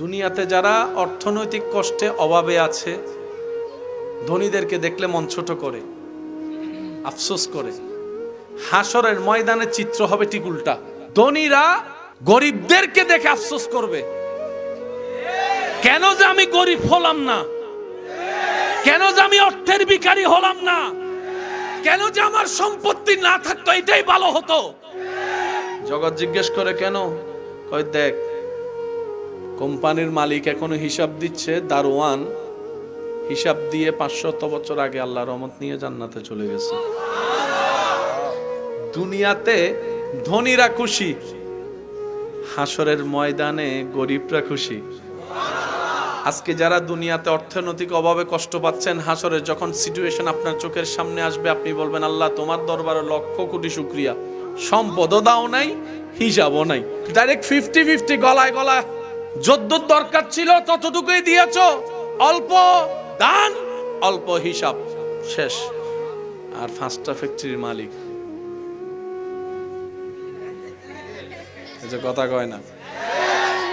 দুনিয়াতে যারা অর্থনৈতিক কষ্টে অভাবে আছে, ধনীদেরকে দেখলে মন ছোট করে, আফসোস করে। হাসরের ময়দানে চিত্র হবে ঠিক উল্টা। ধনীরা গরিবদেরকে দেখে আফসোস করবে। কেন যে আমি গরিব হলাম না? কেন যে আমি অর্থের বিকারী হলাম না? কেন যে আমার সম্পত্তি না থাকতো, এটাই ভালো হতো। জগৎ জিজ্ঞেস করে কেন? কয় দেখ কোম্পানির মালিক এখনও হিসাব দিচ্ছে, দারোয়ান হিসাব দিয়ে পাঁচশত বছর আগে আল্লাহ রহমত নিয়ে জান্নাতে চলে গেছে। দুনিয়াতে ধনীরা খুশি, হাসরের ময়দানে গরিবরা খুশি। আজকে যারা দুনিয়াতে অর্থনৈতিক অভাবে কষ্ট পাচ্ছেন, হাসরের যখন সিচুয়েশন আপনার চোখের সামনে আসবে, আপনি বলবেন, আল্লাহ, তোমার দরবারে লক্ষ কোটি শুক্রিয়া। সম্পদও দাও নাই, হিসাবও নাই। ডাইরেক্ট ফিফটি ফিফটি গলায় গলায় যদ্দুর দরকার ছিল ততটুকুই দিয়েছ। অল্প দান, অল্প হিসাব, শেষ। আর পাঁচটা ফ্যাক্টরির মালিক। কথা কয় না।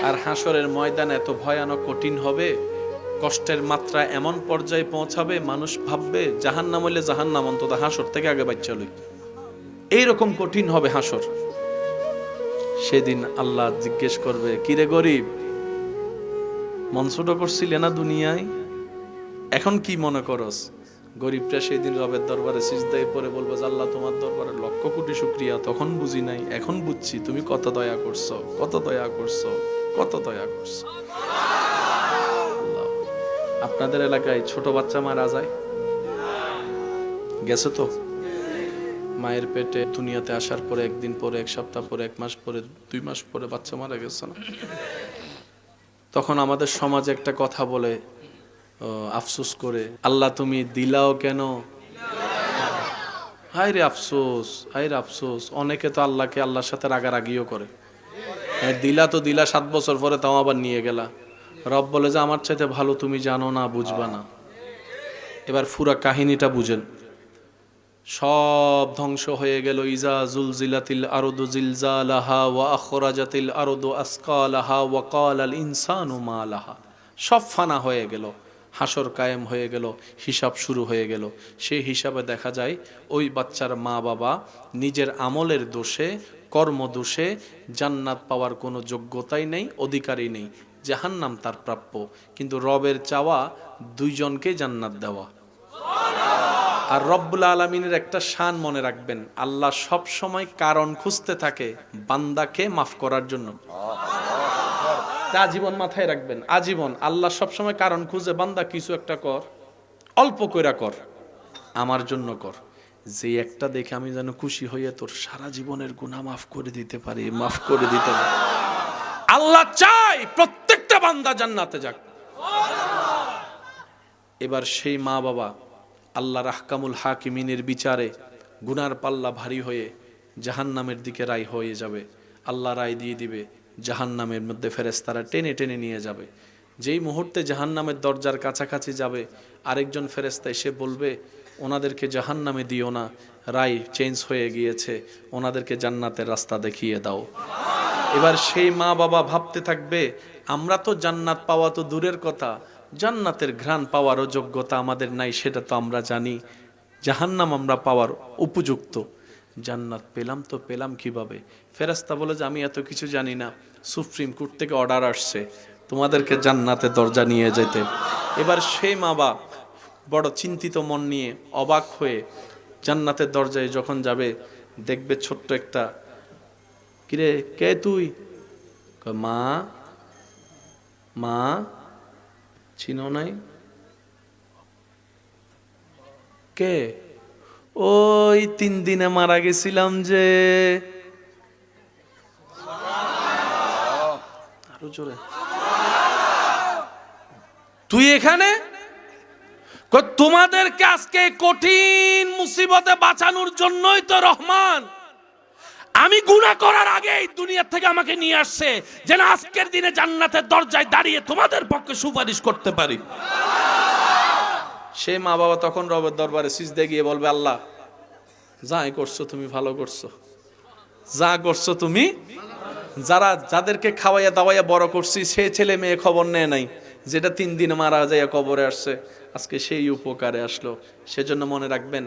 আর হাসরের ময়দান এত ভয়ানক, কঠিন হবে? কষ্টের মাত্রা এমন পর্যায়ে পৌঁছাবে, মানুষ ভাববে জাহান নাম হইলে জাহান নাম অন্তত হাসর থেকে আগে বাচ্চা লই। এইরকম কঠিন হবে হাসর। সেদিন আল্লাহ জিজ্ঞেস করবে, কিরে গরিব? মন ছোট করছিলে না দুনিয়ায়। এখন কি মনে করস? গরিবটা সেই দিন রবের দরবারে সিজদায় পরে বলব যে, আল্লাহ, তোমার দরবারে লক্ষ কোটি শুক্রিয়া। তখন বুঝি নাই, এখন বুঝছি। তুমি কত দয়া করছ, কত দয়া করছ, কত দয়া করছ। আপনাদের এলাকায় ছোট বাচ্চা মারা যায়? গেছে তো? মায়ের পেটে দুনিয়াতে আসার পরে, একদিন পরে, এক সপ্তাহ পরে, এক মাস পরে, দুই মাস পরে বাচ্চা মারা গেছে না? তখন আমাদের সমাজে একটা কথা বলে আফসোস করে আল্লাহ তুমি দিলাও কেন? হায় রে আফসোস হায় রে আফসোস। অনেকে তো আল্লাহকে আল্লাহর সাথে রাগারাগিও করে। হ্যাঁ, দিলা তো দিলা সাত বছর পরে তাও আবার নিয়ে গেলা। রব বলে যে আমার চাইতে ভালো তুমি জানো না বুঝবা না। এবার ফুরা কাহিনীটা বুঝেন। সব ধ্বংস হয়ে গেল। ইজা জুলজিলাতিল আরদু জিলজালাহা ওয়া আখরাজাতিল আরদু আসকালাহা ওয়া কালাল ইনসানু মা লাহা সব ফানা হয়ে গেল, হাসর কায়েম হয়ে গেল, হিসাব শুরু হয়ে গেল। সেই হিসাবে দেখা যায়, ওই বাচ্চার মা বাবা নিজের আমলের দোষে, কর্ম দোষে জান্নাত পাওয়ার কোনো যোগ্যতাই নেই, অধিকারই নেই। জাহান্নাম তার প্রাপ্য, কিন্তু রবের চাওয়া দুইজনকে জান্নাত দেওয়া। আর রব্বুল আলমিনের একটা শান মনে রাখবেন আল্লাহ সব সময় কারণ খুঁজতে থাকে বান্দাকে মাফ করার জন্য। আজীবন মাথায় রাখবেন আজীবন আল্লাহ সব সময় কারণ খুঁজে বান্দা কিছু একটা কর অল্প কইরা কর আমার জন্য কর। যে একটা দেখে আমি যেন খুশি হইয়া তোর সারা জীবনের গুণা মাফ করে দিতে পারি মাফ করে দিতে পারি। আল্লাহ চাই প্রত্যেকটা বান্দা জান্নাতে যাক। এবার সেই মা বাবা আল্লাহ রাহকামুল হাকিমিনের বিচারে গুনার পাল্লা ভারী হয়ে জাহান্নামের দিকে রায় হয়ে যাবে। আল্লাহ রায় দিয়ে দিবে, জাহান্নামের মধ্যে ফেরেস্তারা টেনে টেনে নিয়ে যাবে। যেই মুহূর্তে জাহান্নামের দরজার কাছাকাছি যাবে, আরেকজন ফেরেস্তা এসে বলবে, ওনাদেরকে জাহান্নামে দিও না, রায় চেঞ্জ হয়ে গিয়েছে, ওনাদেরকে জান্নাতের রাস্তা দেখিয়ে দাও। এবার সেই মা বাবা ভাবতে থাকবে, আমরা তো জান্নাত পাওয়া তো দূরের কথা জান্নাতের ঘ্রাণ পাওয়ারও যোগ্যতা আমাদের নাই, সেটা তো আমরা জানি। জাহান্নাম আমরা পাওয়ার উপযুক্ত। জান্নাত পেলাম তো পেলাম কীভাবে? ফেরাস্তা বলে যে, আমি এত কিছু জানি না। সুপ্রিম কোর্ট থেকে অর্ডার আসছে। তোমাদেরকে জান্নাতে দরজা নিয়ে যেতে। এবার সেই মা বাপ বড় চিন্তিত মন নিয়ে অবাক হয়ে জান্নাতের দরজায় যখন যাবে, দেখবে ছোট্ট একটা, কিরে, কে তুই? মা মা চিনো নাই? কে? ওই তিন দিনে মারা গেছিলাম যে। আরও জোরে। তুই এখানে? তোমাদেরকে আজকে কঠিন মুসিবতে বাঁচানোর জন্যই তো রহমান। আমি গুনাহ করার আগে এই দুনিয়া থেকে আমাকে নিয়ে আসছে যেন আজকের দিনে জান্নাতের দরজায় দাঁড়িয়ে তোমাদের পক্ষে সুপারিশ করতে পারি। সে মা বাবা তখন রবের দরবারে সিজদে গিয়ে বলবে, আল্লাহ, যাই করছ তুমি ভালো করছ। যা করছ তুমি, যারা যাদেরকে খাওয়াইয়া দাওয়াইয়া বড় করছি, সে ছেলে মেয়ে খবর নেয় নাই। যেটা তিন দিন মারা যাইয়া কবরে আসছে, আজকে সেই উপকারে আসলো। সেজন্য মনে রাখবেন,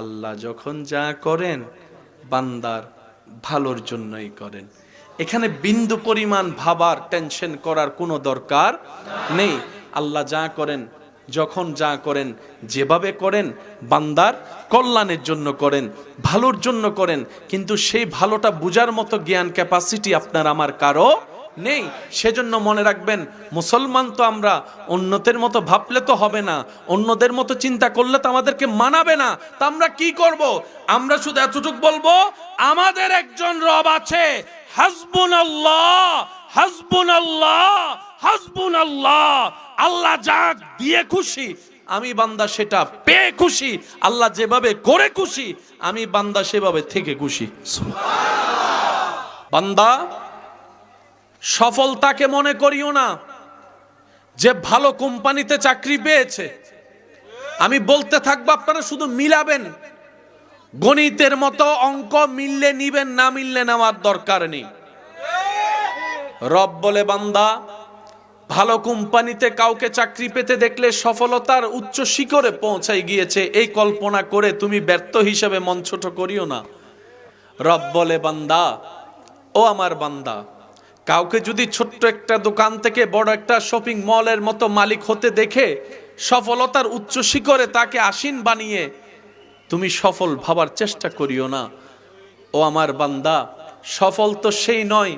আল্লাহ যখন যা করেন, বান্দার ভালোর জন্যই করেন। এখানে বিন্দু পরিমাণ ভাবার টেনশন করার কোনো দরকার নেই। আল্লাহ যা করেন, যখন যা করেন, যেভাবে করেন, বান্দার কল্যাণের জন্য করেন, ভালোর জন্য করেন, কিন্তু সেই ভালোটা বুঝার মতো জ্ঞান ক্যাপাসিটি আপনার, আমার কারও নেই। সেজন্য মনে রাখবেন, মুসলমান তো আমরা অন্যদের মতো ভাবলে তো হবে না, অন্যদের মতো চিন্তা করলে তো আমাদেরকে মানাবে না। তা আমরা কি করব? আমরা শুধু এতটুক বলব, আমাদের একজন রব আছে হাসবুন আল্লাহ হাসবুন আল্লাহ হাসবুন আল্লাহ আল্লাহ যা দিয়ে খুশি, আমি বান্দা সেটা পেয়ে খুশি, আল্লাহ যেভাবে করে খুশি, আমি বান্দা সেভাবে থেকে খুশি। বান্দা সফলতাকে মনে করিও না। যে ভালো কোম্পানিতে চাকরি পেয়েছে। আমি বলতে থাকব, আপনারা শুধু মিলাবেন। গণিতের মতো অঙ্ক মিললে নিবেন, না মিললে নেওয়ার দরকার নেই। রব বলে, বান্দা, ভালো কোম্পানিতে কাউকে চাকরি পেতে দেখলে সফলতার উচ্চ শিখরে পৌঁছাই গিয়েছে। এই কল্পনা করে তুমি ব্যর্থ হিসেবে মন ছোট করিও না। রব বলে, বান্দা, ও আমার বান্দা কাউকে যদি ছোট্ট একটা দোকান থেকে বড় একটা শপিং মলের মতো মালিক হতে দেখে সফলতার উচ্চ শিখরে তাকে আসীন বানিয়ে, তুমি সফল ভাবার চেষ্টা করিও না। ও আমার বান্দা, সফল তো সেই নয়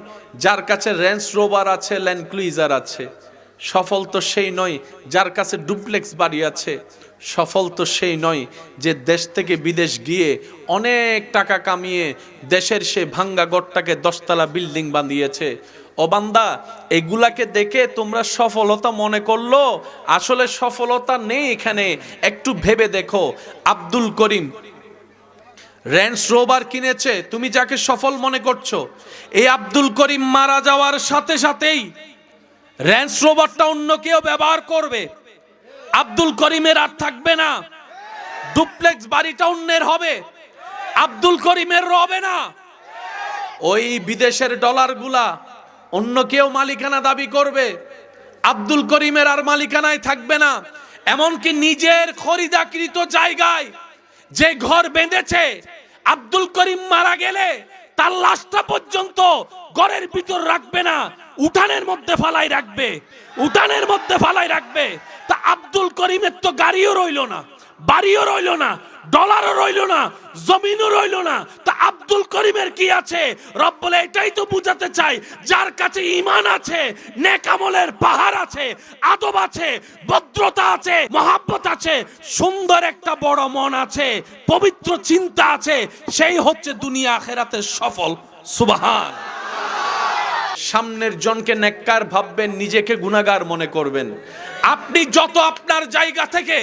যার কাছে রেঞ্জ রোভার আছে ল্যান্ড ক্লুইজার আছে। সফল তো সেই নয় যার কাছে ডুপ্লেক্স বাড়ি আছে। সফল তো সেই নয় যে দেশ থেকে বিদেশ গিয়ে অনেক টাকা কামিয়ে দেশের সে ভাঙ্গা গড়টাকে দশতলা বিল্ডিং বানিয়েছে। ও বান্দা, এগুলাকে দেখে তোমরা সফলতা মনে করল? আসলে সফলতা নেই এখানে। একটু ভেবে দেখো। আব্দুল করিম রেঞ্জ রোভার কিনেছে। তুমি যাকে সফল মনে করছ। এই আব্দুল করিম মারা যাওয়ার সাথে সাথেই রেঞ্জ রোভারটা অন্য কেউ ব্যবহার করবে। আব্দুল করিমের আর থাকবে না। ডুপ্লেক্স বাড়িটা অন্যের হবে। আব্দুল করিমের রবে না। ওই বিদেশের ডলারগুলা অন্য কেউ মালিকানা দাবি করবে। আব্দুল করিমের আর মালিকানায় থাকবে না। এমনকি নিজের খরিদাকৃত জায়গায় যে ঘর বেঁধেছে, আব্দুল করিম মারা গেলে তার লাশটা পর্যন্ত ঘরের ভিতর রাখবে না, উঠানের মধ্যে ফালাই রাখবে। উঠানের মধ্যে ফালাই রাখবে। তা আব্দুল করিমের তো গাড়িও রইল না, বাড়িও রইল না, ডলারও রইল না, জমিনও রইল না। আব্দুল করিমের কি আছে? রব বলে এটাই তো বুঝাতে চাই, যার কাছে ইমান আছে নেকামলের পাহাড় আছে, আদব আছে, ভদ্রতা আছে, মহাব্বত আছে, সুন্দর একটা বড় মন আছে, পবিত্র চিন্তা আছে, সেই হচ্ছে দুনিয়া খেরাতে সফল। সুবাহান। সামনের জনকে নেককার ভাববেন, নিজেকে গুণাগার মনে করবেন। আপনি যত আপনার জায়গা থেকে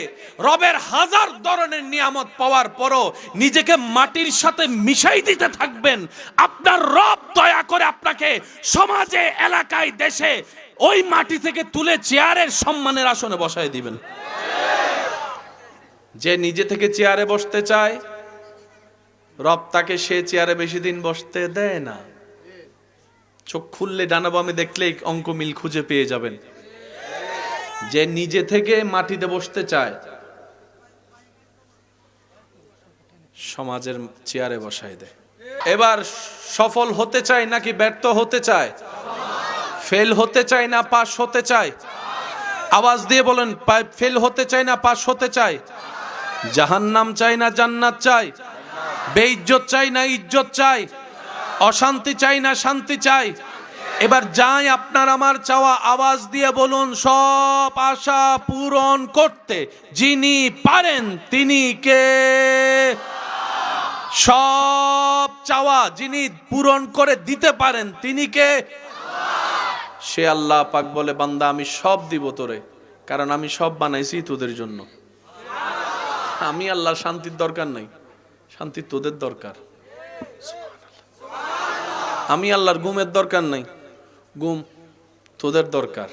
রবের হাজার ধরনের নিয়ামত পাওয়ার পরও নিজেকে মাটির সাথে মিশাই দিতে থাকবেন, আপনার রব দয়া করে আপনাকে সমাজে, এলাকায়, দেশে ওই মাটি থেকে তুলে চেয়ারের সম্মানের আসনে বসায় দিবেন। যে নিজে থেকে চেয়ারে বসতে চায়, রব তাকে সে চেয়ারে বেশি দিন বসতে দেয় না। চোখ খুললে, ডানা বামে দেখলেই অঙ্ক মিল খুঁজে পেয়ে যাবেন। যে নিজে থেকে মাটিতে বসতে চায়, সমাজের চেয়ারে বসায় দেয়। এবার সফল হতে চায় নাকি ব্যর্থ হতে চায়? ফেল হতে চায় না পাস হতে চায়? আওয়াজ দিয়ে বলেন ফেল হতে চায় না, পাশ হতে চায়? জাহান্নাম চাই না, জান্নাত চাই বেইজ্জত চাই না, ইজ্জত চাই অশান্তি চাই না, শান্তি চাই। এবার যাই আপনার আমার চাওয়া আওয়াজ দিয়ে বলুন, সব আশা পূরণ করতে যিনি পারেন তিনি কে? সব চাওয়া যিনি পূরণ করে দিতে পারেন তিনি কে? সে আল্লাহ পাক বলে, বান্দা, আমি সব দিব তোরে, কারণ আমি সব বানাইছি তোদের জন্য। আমি আল্লাহ শান্তির দরকার নাই, শান্তি তোদের দরকার। আমি আল্লাহর ঘুমের দরকার নাই। ঘুম তোদের দরকার।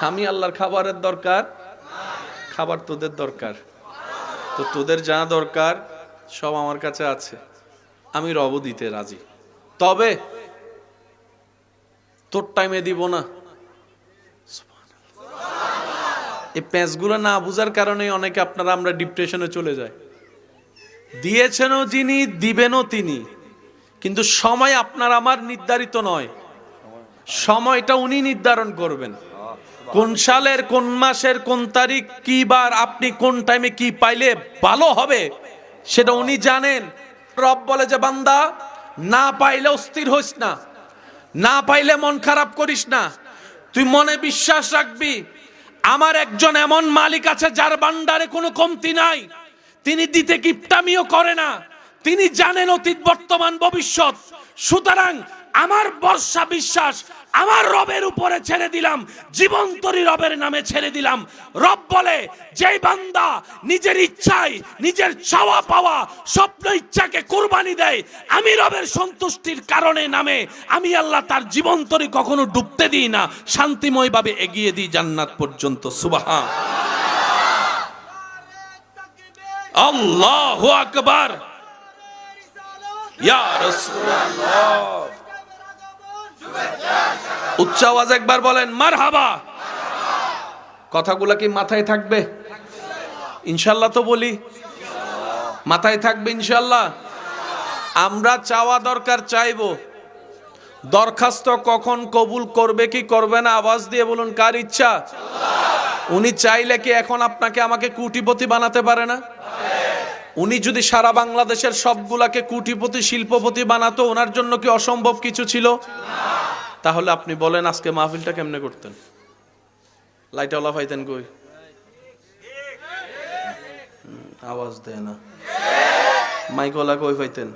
আমি আল্লাহর খাবারের দরকার। খাবার তোদের দরকার। তো তোদের যা দরকার সব আমার কাছে আছে। আমি রব দিতে রাজি। তবে তোর টাইমে দিব না। এই প্যাঁচগুলো না বুঝার কারণে অনেকে আপনারা আমরা ডিপ্রেশনে চলে যায়। দিয়েছেনও যিনি, দিবেনও তিনি। কিন্তু সময় আপনার আমার নির্ধারিত নয়। সময়টা উনি নির্ধারণ করবেন। কোন সালের, কোন মাসের, কোন তারিখ, কি বার, আপনি কোন টাইমে কি পাইলে ভালো হবে, সেটা উনি জানেন। রব বলে যে, বান্দা, না পাইলে অস্থির হইস না। না পাইলে মন খারাপ করিস না। তুই মনে বিশ্বাস রাখবি, আমার একজন এমন মালিক আছে যার বান্ডারে কোনো কমতি নাই। তিনি দিতে কিপটামিও করে না। তিনি জানেন অতীত, বর্তমান, ভবিষ্যৎ। সুতরাং আমার বর্ষা বিশ্বাস, আমার রবের উপরে ছেড়ে দিলাম। জীবন্তরী রবের নামে ছেড়ে দিলাম। রব বলে যে বান্দা নিজের ইচ্ছায়, নিজের চাওয়া পাওয়া, স্বপ্ন ইচ্ছাকে কুরবানি দেয়, আমি রবের সন্তুষ্টির কারণে নামে, আমি আল্লাহ তার জীবন্তরী কখনো ডুবতে দিই না, শান্তিময়ভাবে এগিয়ে দিই জান্নাত পর্যন্ত। সুবাহা আল্লাহ আকবার। উচ্চ আওয়াজ একবার বলেন মার হাবা কথাগুলা কি মাথায় থাকবে? ইনশাল্লাহ তো বলি। মাথায় থাকবে ইনশাল্লাহ আমরা চাওয়া দরকার চাইব। দরখাস্ত কখন কবুল করবে, কি করবে না, আওয়াজ দিয়ে বলুন, কার ইচ্ছা? উনি চাইলে কি এখন আপনাকে আমাকে কুটিপতি বানাতে পারে না? উনি যদি সারা বাংলাদেশের সবগুলাকে কুটিপতি, শিল্পপতি বানাতো, ওনার জন্য কি অসম্ভব কিছু ছিল? তাহলে আপনি বলেন আজকে মাহফিলটা কেমনে করতেন? লাইটওয়ালা পাইতেন কই? আওয়াজ দেয় না। মাইকওয়ালা কই পাইতেন?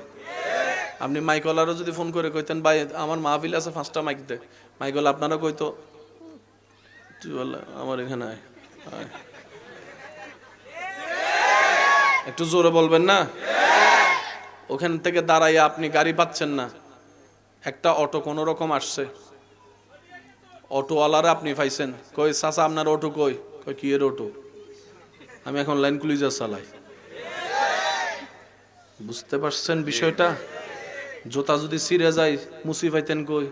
আপনি মাইকওয়ালারও যদি ফোন করে কইতেন, ভাই, আমার মাহফিল আছে পাঁচটা মাইক দে। মাইকওয়ালা আপনারা কইতো, তুই বল, আমার এখানে আয়। আয়। একটু জোরে বলবেন না? ওখান থেকে দাঁড়াইয়া আপনি গাড়ি পাচ্ছেন না। একটা অটো কোনো রকম আসছে। অটোওয়ালারা আপনি পাইছেন। কই, চাচা, আপনার অটো কই? কই, কি এর অটো? আমি এখন লাইন ক্লুজার চালাই। বুঝতে পারছেন বিষয়টা? জোতা যদি ছিঁড়ে যায় মুসি পাইতেন কই?